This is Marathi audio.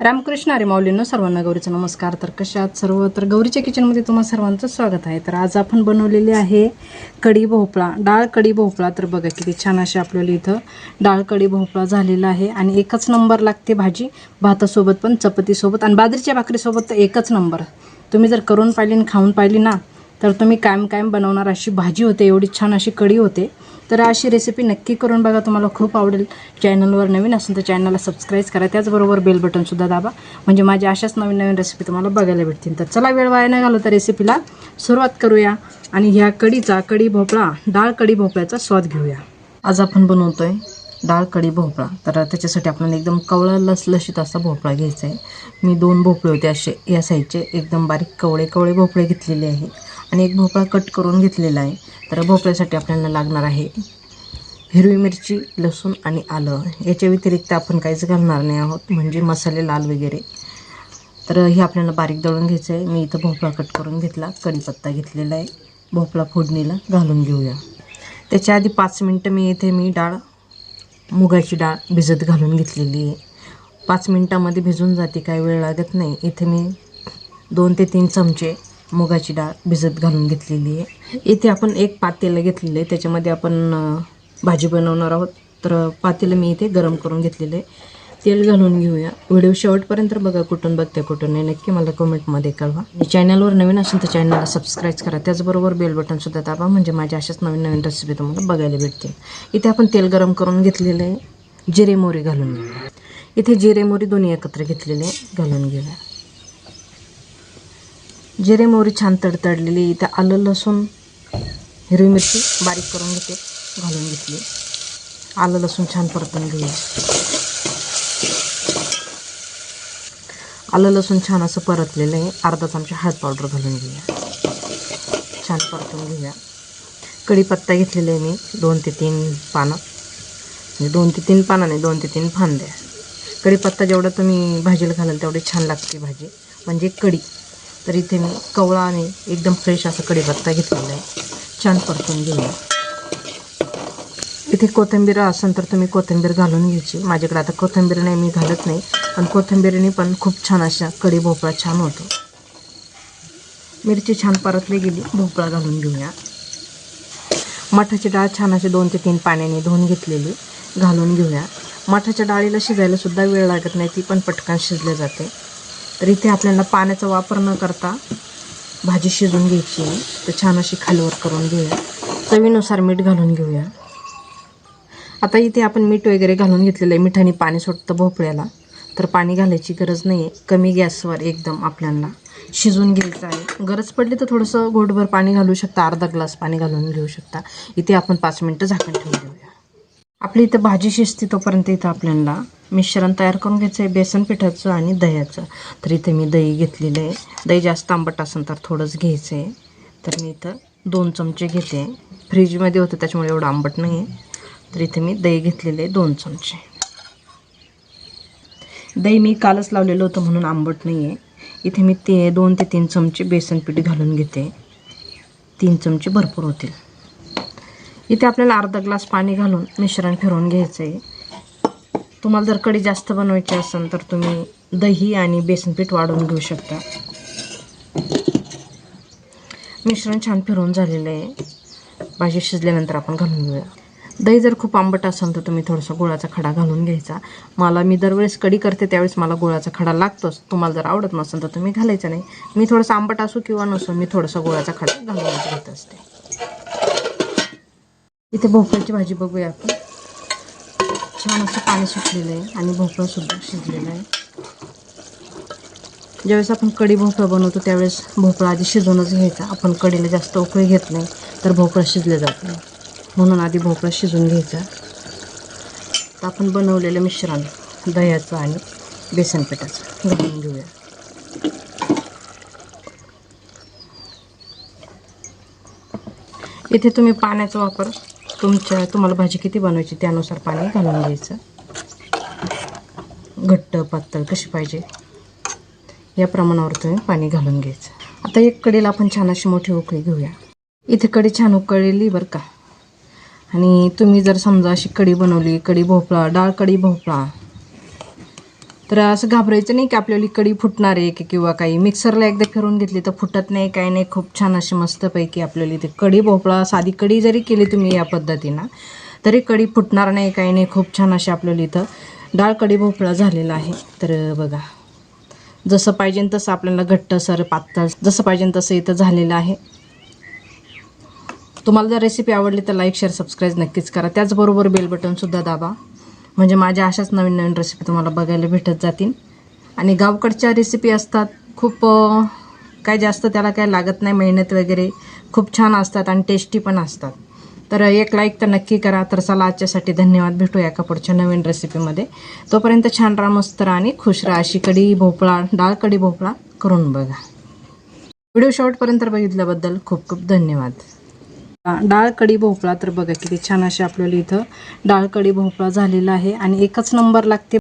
रामकृष्ण अरे माऊलींनो सर्वांना गौरीचा नमस्कार. तर कशा आहात सर्व? तर गौरीच्या किचनमध्ये तुम्हा सर्वांचं स्वागत आहे. तर आज आपण बनवलेली आहे कढी भोपळा. डाळ कढी भोपळा तर बघा किती छान अशी आपल्याला इथं डाळ कढी भोपळा झालेला आहे. आणि एकच नंबर लागते भाजी. भातासोबत पण चपातीसोबत आणि बाजरीच्या भाकरीसोबत तर एकच नंबर. तुम्ही जर करून पाहिली आणि खाऊन पाहिली ना तर तुम्ही कायम कायम बनवणार अशी भाजी होते एवढी छान अशी कढी होते. तर अशी रेसिपी नक्की करून बघा तुम्हाला खूप आवडेल. चॅनलवर नवीन असेल तर चॅनलला सबस्क्राईब करा त्याचबरोबर बेल बटनसुद्धा दाबा. म्हणजे माझ्या अशाच नवीन नवीन रेसिपी तुम्हाला बघायला भेटतील. तर चला वेळ वाया नाही तर रेसिपीला सुरुवात करूया. आणि ह्या कढीचा कढी भोपळा डाळ कढी भोपळ्याचा स्वाद घेऊया. आज आपण बनवतोय डाळ कढी भोपळा. तर त्याच्यासाठी आपल्याला एकदम कवळा लसलशीत असा भोपळा घ्यायचा आहे. मी दोन भोपळे होते असे या साईजचे. एकदम बारीक कवळे कवळे भोपळे घेतलेले आहेत. आणि एक भोपळा कट करून घेतलेला आहे. तर भोपळ्यासाठी आपल्याला लागणार आहे हिरवी मिरची लसूण आणि आलं. याच्या व्यतिरिक्त आपण काहीच घालणार नाही आहोत म्हणजे मसाले लाल वगैरे. तर हे आपल्याला बारीक दळून घ्यायचं आहे. मी इथं भोपळा कट करून घेतला. कढीपत्ता घेतलेला आहे. भोपळा फोडणीला घालून घेऊया. त्याच्या आधी पाच मिनटं मी इथे मी डाळ मुगाची डाळ भिजत घालून घेतलेली आहे. पाच मिनटामध्ये भिजून जाते काही वेळ लागत नाही. इथे मी दोन ते तीन चमचे मुगाची डाळ भिजत घालून घेतलेली आहे. इथे आपण एक पातेलं घेतलेलं आहे. त्याच्यामध्ये आपण भाजी बनवणार आहोत. तर पातेलं मी इथे गरम करून घेतलेलं आहे. तेल घालून घेऊया. व्हिडिओ शेवटपर्यंत बघा कुठून बघते कुठून नाही. नक्की मला कमेंटमध्ये कळवा. मी चॅनलवर नवीन असेल तर चॅनलला सबस्क्राईब करा. त्याचबरोबर बेल बटनसुद्धा दाबा. म्हणजे माझ्या अशाच नवीन नवीन रेसिपी तुम्हाला बघायला भेटतील. इथे आपण तेल गरम करून घेतलेलं आहे. जिरे मोहरी घालून घेऊया. इथे जिरे मोहरी दोन्ही एकत्र घेतलेले घालून घेऊया. जिरे मोहरी छान तडतडलेली इथं आलं लसूण हिरवी मिरची बारीक करून घेते घालून घेतली. आलं लसूण छान परतून घेऊया. आलं लसूण छान असं परतलेलं आहे. अर्धा चमचा हळद पावडर घालून घेऊया. छान परतून घेऊया. कढीपत्ता घेतलेला आहे मी दोन ते तीन पानं. म्हणजे दोन ते तीन पानं नाही दोन ते तीन फांद्या. कढीपत्ता जेवढा तुम्ही भाजीला घालाल तेवढी छान लागते भाजी. म्हणजे कढी. तर इथे मी कवळा आणि एकदम फ्रेश असा कढीपत्ता घेतलेला आहे. छान परतून घेऊया इथे कोथिंबीर असेल तर तुम्ही कोथिंबीर घालून घ्यायची. माझ्याकडे आता कोथिंबीर नाही मी घालत नाही. पण कोथिंबीरने पण खूप छान अशा कढी भोपळा छान होतो. मिरची छान परतली गेली भोपळा घालून घेऊया मठाची डाळ छान अशी दोन ते तीन पाण्याने धुवून घेतलेली घालून घेऊया मठाच्या डाळीला शिजायला सुद्धा वेळ लागत नाही ती पण पटकन शिजले जाते. तर इथे आपल्याला पाण्याचा वापर न करता भाजी शिजून घ्यायची आहे. तर छान अशी खालीवर करून घेऊया. चवीनुसार मीठ घालून घेऊया. आता इथे आपण मीठ वगैरे घालून घेतलेलं आहे. मिठाने पाणी सुटतं भोपळ्याला. तर पाणी घालायची गरज नाही आहे कमी गॅसवर एकदम आपल्याला शिजून घ्यायचं आहे. गरज पडली तर थोडंसं घोटभर पाणी घालू शकता. अर्धा ग्लास पाणी घालून घेऊ शकता. इथे आपण पाच मिनटं झाकण ठेवून घेऊया आपली इथं भाजी शिजते तोपर्यंत इथं आपल्याला मिश्रण तयार करून घ्यायचं आहे बेसन पिठाचं आणि दह्याचं. तर इथे मी दही घेतलेलं आहे. दही जास्त आंबट असेल तर थोडंच घ्यायचं आहे. तर मी इथं दोन चमचे घेते. फ्रीजमध्ये होतं त्याच्यामुळे एवढं आंबट नाही आहे तर इथे मी दही घेतलेले आहे दोन चमचे. दही मी कालच लावलेलं होतं म्हणून आंबट नाही आहे इथे मी ते दोन ते तीन चमचे बेसन पीठ घालून घेते. तीन चमचे भरपूर होतील. इथे आपल्याला अर्धा ग्लास पाणी घालून मिश्रण फिरवून घ्यायचं आहे तुम्हाला जर कढी जास्त बनवायची असेल तर तुम्ही दही आणि बेसन पीठ वाढवून घेऊ शकता. मिश्रण छान फिरवून झालेलं आहे. भाजी शिजल्यानंतर आपण घालून घेऊया. दही जर खूप आंबट असेल तर तुम्ही थोडासा गुळाचा खडा घालून घ्यायचा. मला मी दरवेळेस कढी करते त्यावेळेस मला गुळाचा खडा लागतोच. तुम्हाला जर आवडत नसेल तर तुम्ही घालायचा नाही. मी थोडंसं आंबट असो किंवा नसो मी थोडासा गुळाचा खडा घालून घेत असते. इथे भोपळ्याची भाजी बघूया आपण. छान असं पाणी सुटलेलं आहे आणि भोपळा सुद्धा शिजलेला आहे. ज्यावेळेस आपण कढी भोपळा बनवतो त्यावेळेस भोपळा आधी शिजवूनच घ्यायचा. आपण कढीला जास्त उकळी घेत नाही तर भोपळा शिजले जात नाही. म्हणून आधी भोपळा शिजवून घ्यायचा. तर आपण बनवलेलं मिश्रण दह्याचं आणि बेसन पिठाचं घालून घेऊया. इथे तुम्ही पाण्याचा वापर तुमच्या तुम्हाला भाजी किती बनवायची त्यानुसार पाणी घालून घ्यायचं. घट्ट पातळ कशी पाहिजे या प्रमाणावर तुम्ही पाणी घालून घ्यायचं. आता एक कडेला आपण छान अशी मोठी उकळी घेऊया. इथे कढी छान उकळलेली बरं का. आणि तुम्ही जर समजा अशी कढी बनवली कढी भोपळा डाळ कढी भोपळा तर असं घाबरायचं नाही की आपल्याला कढी फुटणार आहे की किंवा काही. मिक्सरला एकदा फिरून घेतली तर फुटत नाही काही नाही. खूप छान अशी मस्तपैकी आपल्याला इथे कढी भोपळा साधी कढी जरी केली तुम्ही या पद्धतीनं तरी कढी फुटणार नाही काही नाही. खूप छान अशी आपल्याला इथं डाळ कढी भोपळा झालेला आहे. तर बघा जसं पाहिजे तसं आपल्याला घट्टसर पातळ जसं पाहिजे तसं इथं झालेलं आहे. तुम्हाला जर रेसिपी आवडली तर लाईक शेअर सबस्क्राईब नक्कीच करा. त्याचबरोबर बेल बटनसुद्धा दाबा. म्हणजे माझ्या अशाच नवीन नवीन रेसिपी तुम्हाला बघायला भेटत जातील. आणि गावकडच्या रेसिपी असतात खूप काय जास्त त्याला काय लागत नाही मेहनत वगैरे खूप छान असतात आणि टेस्टी पण असतात. तर एक लाईक तर नक्की करा. तर चला आजच्यासाठी धन्यवाद. भेटूया एका पुढच्या नवीन रेसिपीमध्ये तोपर्यंत छान राहा मस्त राहा आणि खुश राहा. अशी कढी भोपळा डाळ कढी भोपळा करून बघा. व्हिडिओ शॉर्टपर्यंत बघितल्याबद्दल खूप खूप धन्यवाद. डाळ कढी भोपळा तर बघा किती छान अशी आपल्याला इथं डाळ कढी भोपळा झालेला आहे. आणि एकच नंबर लागते